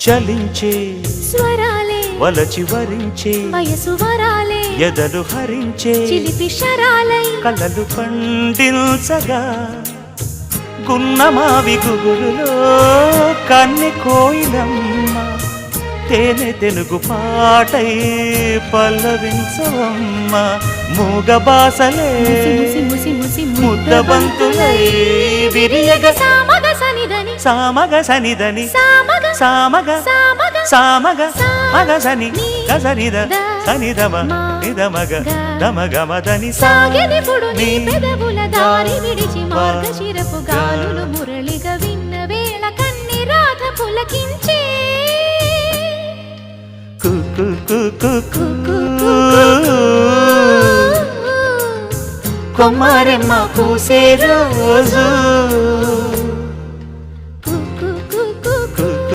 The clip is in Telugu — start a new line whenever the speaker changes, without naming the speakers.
చలించే
స్వరాలే
వలచి వరించే
వయసు వరాలే
ఎదలు హరించే
చిలిపి శరాలై.
కలలు పండించగా గున్నమావి గుగురులో కన్నె కోయిలమ్మ తేనె తెనుగు పాటై పల్లవించవమ్మ మూగ బాసలే
ముసి ముసి ముసి ముసి
ముద్దబంతులై విరియగ
సనిదని
సామగ సనిదని
సామగ
సామగ మగ సని గసనిద సనిదమ నిదమగ దమగమదని
సాగెదెప్పుడు నీ పెదవుల దారి విడిచి మార్గశిరపు గాలులు మురళిగా విన్న వేళ కన్ని రాధ
పూసే రోజు